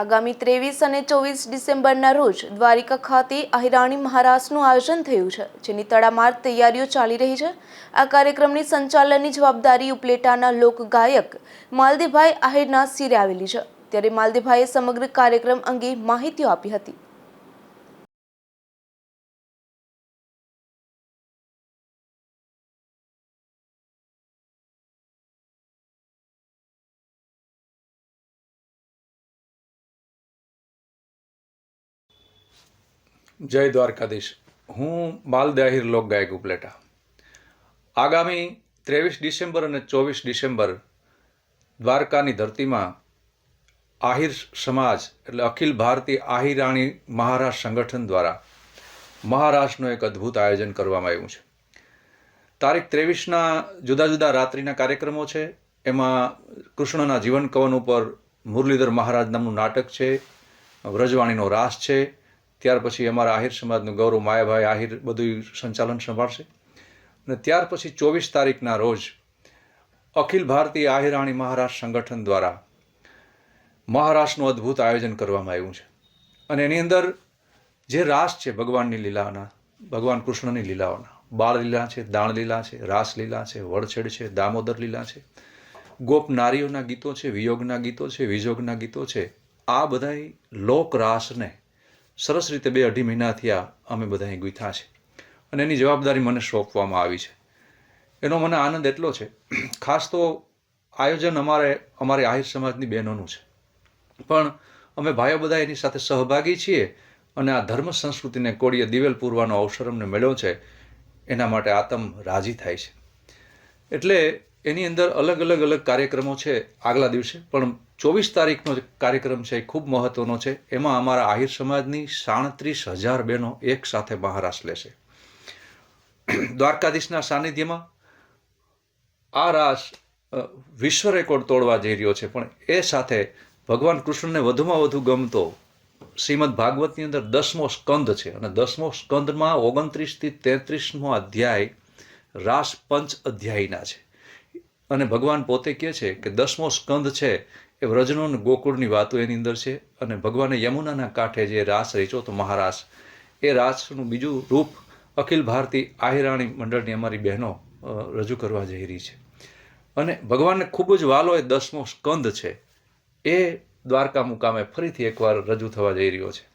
આગામી ત્રેવીસ અને ચોવીસ ડિસેમ્બરના રોજ દ્વારિકા ખાતે અહિરાણી મહારાજનું આયોજન થયું છે, જેની તડામાર તૈયારીઓ ચાલી રહી છે. આ કાર્યક્રમની સંચાલનની જવાબદારી ઉપલેટાના લોકગાયક માલદીભાઈ આહિરના સિરે આવેલી છે. ત્યારે માલદીભાઈએ સમગ્ર કાર્યક્રમ અંગે માહિતીઓ આપી હતી. જય દ્વારકાધીશ. હું માલ દાહિર લોક ગાયક ઉપલેટા. આગામી ત્રેવીસ ડિસેમ્બર અને ચોવીસ ડિસેમ્બર દ્વારકાની ધરતીમાં આહિર સમાજ, એટલે અખિલ ભારતીય આહિરાણી મહારાષ્ટ્ર સંગઠન દ્વારા મહારાષ્ટ્રનું એક અદ્ભુત આયોજન કરવામાં આવ્યું છે. તારીખ ત્રેવીસના જુદા જુદા રાત્રિના કાર્યક્રમો છે. એમાં કૃષ્ણના જીવન કવન ઉપર મુરલીધર મહારાજ નામનું નાટક છે. વ્રજવાણીનો રાસ છે. ત્યાર પછી અમારા આહિર સમાજનું ગૌરવ માયાભાઈ આહિર બધું સંચાલન સંભાળશે. અને ત્યાર પછી ચોવીસ તારીખના રોજ અખિલ ભારતીય આહિરાણી મહારાષ્ટ્ર સંગઠન દ્વારા મહારાષ્ટ્રનું અદ્ભુત આયોજન કરવામાં આવ્યું છે. અને એની અંદર જે રાસ છે ભગવાનની લીલાના, ભગવાન કૃષ્ણની લીલાઓના બાળ લીલા છે દાણ લીલા છે રાસ લીલા છે, વડછેડ છે, દામોદર લીલા છે, ગોપ નારીઓના ગીતો છે, વિયોગના ગીતો છે, વિજોગના ગીતો છે, આ બધાય લોક રાસને સરસ રીતે બે અઢી મહિના થયા અમે બધાએ ગૂંથા છે. અને એની જવાબદારી મને સોંપવામાં આવી છે. એનો મને આનંદ એટલો છે, ખાસ તો આયોજન અમારે, અમારી આહિર સમાજની બહેનોનું છે. પણ અમે ભાઈઓ બધા એની સાથે સહભાગી છીએ અને આ ધર્મ સંસ્કૃતિને કોળીએ દિવેલ પૂરવાનો અવસર અમને મળ્યો છે, એના માટે આતમ રાજી થાય છે. એટલે એની અંદર અલગ અલગ અલગ કાર્યક્રમો છે આગલા દિવસે, પણ ચોવીસ તારીખનો કાર્યક્રમ છે એ ખૂબ મહત્વનો છે. એમાં અમારા આહિર સમાજની સાડત્રીસ હજાર બહેનો એક સાથે મહારાસ લેશે. દ્વારકાધીશના સાનિધ્યમાં આ રાસ વિશ્વ રેકોર્ડ તોડવા જઈ રહ્યો છે, પણ એ સાથે ભગવાન કૃષ્ણને વધુમાં વધુ ગમતો શ્રીમદ ભાગવતની અંદર દસમો સ્કંદ છે અને દસમો સ્કંદમાં ઓગણત્રીસથી તેત્રીસમો અધ્યાય રાસ પંચ અધ્યાયના છે. અને ભગવાન પોતે કહે છે કે દસમો સ્કંદ છે એ વ્રજનો અને ગોકુળની વાતો એની અંદર છે અને ભગવાને યમુનાના કાંઠે જે રાસ રચ્યો તો મહારાસ, એ રાસનું બીજું રૂપ અખિલ ભારતીય આહિરાણી મંડળની અમારી બહેનો રજૂ કરવા જઈ રહી છે. અને ભગવાનને ખૂબ જ વાલો એ દસમો સ્કંદ છે. એ દ્વારકા મુકામે ફરીથી એકવાર રજૂ થવા જઈ રહ્યો છે.